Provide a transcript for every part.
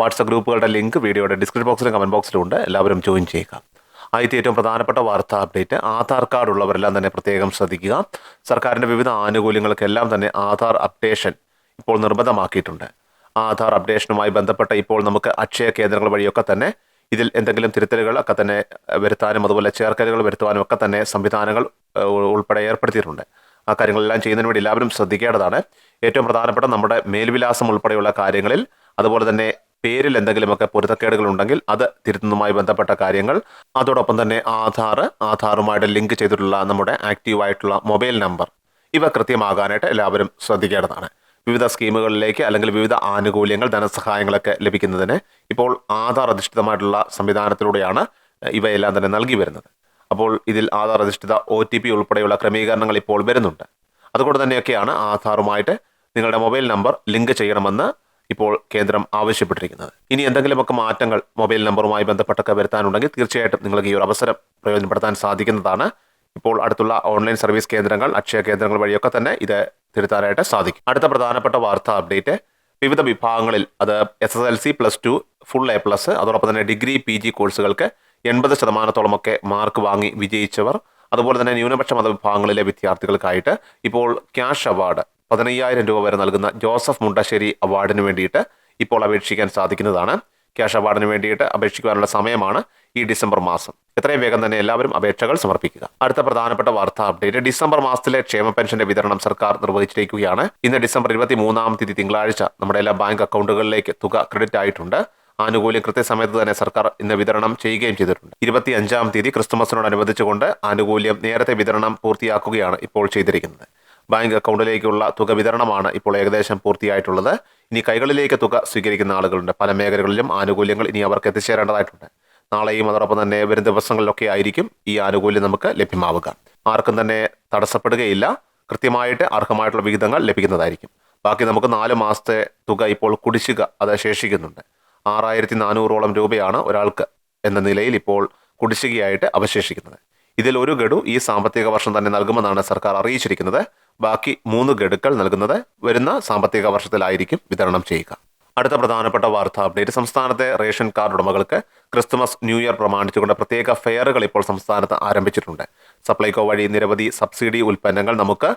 WhatsApp ഗ്രൂപ്പുകളുടെ link വീഡിയോയുടെ description ബോക്സിലും കമന്റ് ബോക്സിലും ഉണ്ട്. എല്ലാവരും ജോയിൻ ചെയ്യുക. ആദ്യത്തെ ഏറ്റവും പ്രധാനപ്പെട്ട വാർത്താ അപ്ഡേറ്റ് ആധാർ കാർഡ് ഉള്ളവരെല്ലാം തന്നെ പ്രത്യേകം ശ്രദ്ധിക്കുക. സർക്കാരിന്റെ വിവിധ ആനുകൂല്യങ്ങൾക്കെല്ലാം തന്നെ ആധാർ അപ്ഡേഷൻ ഇപ്പോൾ നിർബന്ധമാക്കിയിട്ടുണ്ട്. ആധാർ അപ്ഡേഷനുമായി ബന്ധപ്പെട്ട ഇപ്പോൾ നമുക്ക് അക്ഷയ കേന്ദ്രങ്ങൾ വഴിയൊക്കെ തന്നെ ഇതിൽ എന്തെങ്കിലും തിരുത്തലുകൾ ഒക്കെ തന്നെ വരുത്താനും അതുപോലെ ചേർക്കലുകൾ വരുത്തുവാനും ഒക്കെ തന്നെ സംവിധാനങ്ങൾ ഉൾപ്പെടെ ഏർപ്പെടുത്തിയിട്ടുണ്ട്. ആ കാര്യങ്ങളെല്ലാം ചെയ്യുന്നതിന് വേണ്ടി എല്ലാവരും ശ്രദ്ധിക്കേണ്ടതാണ്. ഏറ്റവും പ്രധാനപ്പെട്ട നമ്മുടെ മേൽവിലാസം ഉൾപ്പെടെയുള്ള കാര്യങ്ങളിൽ അതുപോലെ തന്നെ പേരിൽ എന്തെങ്കിലുമൊക്കെ പൊരുത്തക്കേടുകൾ ഉണ്ടെങ്കിൽ അത് തിരുത്തുന്നതുമായി ബന്ധപ്പെട്ട കാര്യങ്ങൾ. അതോടൊപ്പം തന്നെ ആധാർ ആധാറുമായിട്ട് ലിങ്ക് ചെയ്തിട്ടുള്ള നമ്മുടെ ആക്റ്റീവായിട്ടുള്ള മൊബൈൽ നമ്പർ. ഇവ കൃത്യമാകാനായിട്ട് എല്ലാവരും ശ്രദ്ധിക്കേണ്ടതാണ്. വിവിധ സ്കീമുകളിലേക്ക് അല്ലെങ്കിൽ വിവിധ ആനുകൂല്യങ്ങൾ ധനസഹായങ്ങളൊക്കെ ലഭിക്കുന്നതിന് ഇപ്പോൾ ആധാർ അധിഷ്ഠിതമായിട്ടുള്ള സംവിധാനത്തിലൂടെയാണ് ഇവയെല്ലാം തന്നെ നൽകി വരുന്നത്. അപ്പോൾ ഇതിൽ ആധാർ അധിഷ്ഠിത ഒ ടി പി ഉൾപ്പെടെയുള്ള ക്രമീകരണങ്ങൾ ഇപ്പോൾ വരുന്നുണ്ട്. അതുകൊണ്ട് തന്നെയൊക്കെയാണ് ആധാറുമായിട്ട് നിങ്ങളുടെ മൊബൈൽ നമ്പർ ലിങ്ക് ചെയ്യണമെന്ന് ഇപ്പോൾ കേന്ദ്രം ആവശ്യപ്പെട്ടിരിക്കുന്നത്. ഇനി എന്തെങ്കിലുമൊക്കെ മാറ്റങ്ങൾ മൊബൈൽ നമ്പറുമായി ബന്ധപ്പെട്ടൊക്കെ വരുത്താനുണ്ടെങ്കിൽ തീർച്ചയായിട്ടും നിങ്ങൾക്ക് ഈ ഒരു അവസരം പ്രയോജനപ്പെടുത്താൻ സാധിക്കുന്നതാണ്. ഇപ്പോൾ അടുത്തുള്ള ഓൺലൈൻ സർവീസ് കേന്ദ്രങ്ങൾ അക്ഷയ കേന്ദ്രങ്ങൾ വഴിയൊക്കെ തന്നെ ഇത് തിരുത്താനായിട്ട് സാധിക്കും. അടുത്ത പ്രധാനപ്പെട്ട വാർത്താ അപ്ഡേറ്റ് വിവിധ വിഭാഗങ്ങളിൽ അത് S S L C plus two full A plus അതോടൊപ്പം തന്നെ ഡിഗ്രി പി ജി കോഴ്സുകൾക്ക് എൺപത് ശതമാനത്തോളമൊക്കെ മാർക്ക് വാങ്ങി വിജയിച്ചവർ അതുപോലെ തന്നെ ന്യൂനപക്ഷ മതവിഭാഗങ്ങളിലെ വിദ്യാർത്ഥികൾക്കായിട്ട് ഇപ്പോൾ ക്യാഷ് അവാർഡ് പതിനയ്യായിരം രൂപ വരെ നൽകുന്ന ജോസഫ് മുണ്ടശ്ശേരി അവാർഡിന് വേണ്ടിയിട്ട് ഇപ്പോൾ അപേക്ഷിക്കാൻ സാധിക്കുന്നതാണ്. ക്യാഷ് അവാർഡിന് വേണ്ടിയിട്ട് അപേക്ഷിക്കുവാനുള്ള സമയമാണ് ഈ ഡിസംബർ മാസം. എത്രയും വേഗം തന്നെ എല്ലാവരും അപേക്ഷകൾ സമർപ്പിക്കുക. അടുത്ത പ്രധാനപ്പെട്ട വാർത്താ അപ്ഡേറ്റ്. ഡിസംബർ മാസത്തിലെ ക്ഷേമ പെൻഷന്റെ വിതരണം സർക്കാർ നിർവഹിച്ചിരിക്കുകയാണ്. ഇന്ന് ഡിസംബർ ഇരുപത്തി മൂന്നാം തീയതി തിങ്കളാഴ്ച നമ്മുടെ എല്ലാ ബാങ്ക് അക്കൗണ്ടുകളിലേക്ക് തുക ക്രെഡിറ്റ് ആയിട്ടുണ്ട്. ആനുകൂല്യം കൃത്യസമയത്ത് തന്നെ സർക്കാർ ഇന്ന് വിതരണം ചെയ്യുകയും ചെയ്തിട്ടുണ്ട്. ഇരുപത്തി അഞ്ചാം തീയതി ക്രിസ്തുമസിനോടനുബന്ധിച്ചുകൊണ്ട് ആനുകൂല്യം നേരത്തെ വിതരണം പൂർത്തിയാക്കുകയാണ് ഇപ്പോൾ ചെയ്തിരിക്കുന്നത്. ബാങ്ക് അക്കൗണ്ടിലേക്കുള്ള തുക വിതരണമാണ് ഇപ്പോൾ ഏകദേശം പൂർത്തിയായിട്ടുള്ളത്. ഇനി കൈകളിലേക്ക് തുക സ്വീകരിക്കുന്ന ആളുകളുണ്ട്. പല മേഖലകളിലും ആനുകൂല്യങ്ങൾ ഇനി അവർക്ക് എത്തിച്ചേരേണ്ടതായിട്ടുണ്ട്. നാളെയും അതോടൊപ്പം തന്നെ വരും ദിവസങ്ങളിലൊക്കെ ആയിരിക്കും ഈ ആനുകൂല്യം നമുക്ക് ലഭ്യമാവുക. ആർക്കും തന്നെ തടസ്സപ്പെടുകയില്ല. കൃത്യമായിട്ട് അർഹമായിട്ടുള്ള വിഹിതങ്ങൾ ലഭിക്കുന്നതായിരിക്കും. ബാക്കി നമുക്ക് നാല് മാസത്തെ തുക ഇപ്പോൾ കുടിശ്ശിക അത് ശേഷിക്കുന്നുണ്ട്. ആറായിരത്തി നാനൂറോളം രൂപയാണ് ഒരാൾക്ക് എന്ന നിലയിൽ ഇപ്പോൾ കുടിശ്ശികയായിട്ട് അവശേഷിക്കുന്നത്. ഇതിൽ ഒരു ഗഡു ഈ സാമ്പത്തിക വർഷം തന്നെ നൽകുമെന്നാണ് സർക്കാർ അറിയിച്ചിരിക്കുന്നത്. ബാക്കി മൂന്ന് ഗഡുക്കൾ നൽകുന്നത് വരുന്ന സാമ്പത്തിക വർഷത്തിലായിരിക്കും വിതരണം ചെയ്യുക. അടുത്ത പ്രധാനപ്പെട്ട വാർത്താ അപ്ഡേറ്റ്. സംസ്ഥാനത്തെ റേഷൻ കാർഡ് ഉടമകൾക്ക് ക്രിസ്തുമസ് ന്യൂ ഇയർ പ്രമാണിച്ചുകൊണ്ട് പ്രത്യേക ഫെയറുകൾ ഇപ്പോൾ സംസ്ഥാനത്ത് ആരംഭിച്ചിട്ടുണ്ട്. സപ്ലൈകോ വഴി നിരവധി സബ്സിഡി ഉൽപ്പന്നങ്ങൾ നമുക്ക്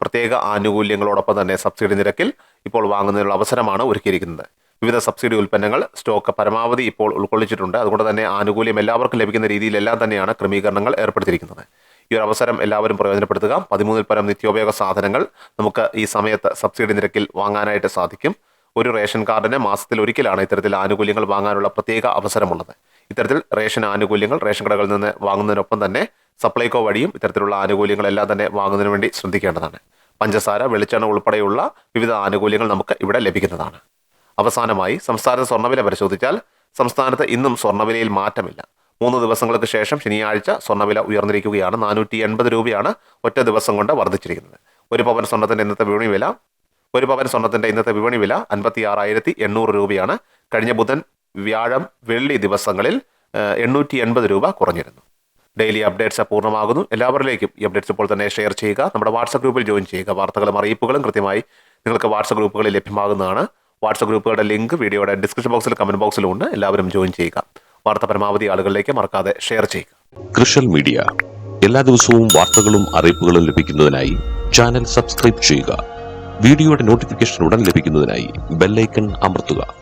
പ്രത്യേക ആനുകൂല്യങ്ങളോടൊപ്പം തന്നെ സബ്സിഡി നിരക്കിൽ ഇപ്പോൾ വാങ്ങുന്നതിനുള്ള അവസരമാണ് ഒരുക്കിയിരിക്കുന്നത്. വിവിധ സബ്സിഡി ഉൽപ്പന്നങ്ങൾ സ്റ്റോക്ക് പരമാവധി ഇപ്പോൾ ഉൾക്കൊള്ളിച്ചിട്ടുണ്ട്. അതുകൊണ്ട് തന്നെ ആനുകൂല്യം എല്ലാവർക്കും ലഭിക്കുന്ന രീതിയിലെല്ലാം തന്നെയാണ് ക്രമീകരണങ്ങൾ ഏർപ്പെടുത്തിയിരിക്കുന്നത്. ഈ ഒരു അവസരം എല്ലാവരും പ്രയോജനപ്പെടുത്തുക. പതിമൂന്നിൽ പരം നിത്യോപയോഗ സാധനങ്ങൾ നമുക്ക് ഈ സമയത്ത് സബ്സിഡി നിരക്കിൽ വാങ്ങാനായിട്ട് സാധിക്കും. ഒരു റേഷൻ കാർഡിന് മാസത്തിൽ ഒരിക്കലാണ് ഇത്തരത്തിൽ ആനുകൂല്യങ്ങൾ വാങ്ങാനുള്ള പ്രത്യേക അവസരമുള്ളത്. ഇത്തരത്തിൽ റേഷൻ ആനുകൂല്യങ്ങൾ റേഷൻ കടകളിൽ നിന്ന് വാങ്ങുന്നതിനൊപ്പം തന്നെ സപ്ലൈകോ വഴിയും ഇത്തരത്തിലുള്ള ആനുകൂല്യങ്ങളെല്ലാം തന്നെ വാങ്ങുന്നതിന് വേണ്ടി ശ്രദ്ധിക്കേണ്ടതാണ്. പഞ്ചസാര വെളിച്ചെണ്ണ ഉൾപ്പെടെയുള്ള വിവിധ ആനുകൂല്യങ്ങൾ നമുക്ക് ഇവിടെ ലഭിക്കുന്നതാണ്. അവസാനമായി സംസ്ഥാനത്തെ സ്വർണവില പരിശോധിച്ചാൽ സംസ്ഥാനത്ത് ഇന്നും സ്വർണവിലയിൽ മാറ്റമില്ല. മൂന്ന് ദിവസങ്ങൾക്ക് ശേഷം ശനിയാഴ്ച സ്വർണവില ഉയർന്നിരിക്കുകയാണ്. നാനൂറ്റി എൺപത് രൂപയാണ് ഒറ്റ ദിവസം കൊണ്ട് വർദ്ധിച്ചിരിക്കുന്നത്. ഒരു പവൻ സ്വർണത്തിന്റെ ഇന്നത്തെ വിപണി വില ഒരു പവൻ സ്വർണത്തിന്റെ ഇന്നത്തെ വിപണി വില അൻപത്തി ആറായിരത്തി എണ്ണൂറ് രൂപയാണ്. കഴിഞ്ഞ ബുധൻ വ്യാഴം വെള്ളി ദിവസങ്ങളിൽ എണ്ണൂറ്റി എൺപത് രൂപ കുറഞ്ഞിരുന്നു. ഡെയിലി അപ്ഡേറ്റ്സ് പൂർണമാകുന്നു. എല്ലാവരിലേക്കും ഈ അപ്ഡേറ്റ്സ് ഇപ്പോൾ തന്നെ ഷെയർ ചെയ്യുക. നമ്മുടെ വാട്സപ്പ് ഗ്രൂപ്പിൽ ജോയിൻ ചെയ്യുക. വാർത്തകളും അറിയിപ്പുകളും കൃത്യമായി നിങ്ങൾക്ക് വാട്സപ്പ് ഗ്രൂപ്പുകളിൽ ലഭ്യമാകുന്നതാണ്. വാട്സപ്പ് ഗ്രൂപ്പുകളുടെ ലിങ്ക് വീഡിയോയുടെ ഡിസ്ക്രിപ്ഷൻ ബോക്സിൽ കമന്റ് ബോക്സിലും ഉണ്ട്. എല്ലാവരും ജോയിൻ ചെയ്യുക. വാർത്ത പരമാവധി ആളുകളിലേക്ക് മറക്കാതെ ഷെയർ ചെയ്യുക. Social media. എല്ലാ ദിവസവും വാർത്തകളും അറിയിപ്പുകളും ലഭിക്കുന്നതിനായി ചാനൽ സബ്സ്ക്രൈബ് ചെയ്യുക. വീഡിയോയുടെ നോട്ടിഫിക്കേഷൻ ഉടൻ ലഭിക്കുന്നതിനായി ബെല്ലൈക്കൺ അമർത്തുക.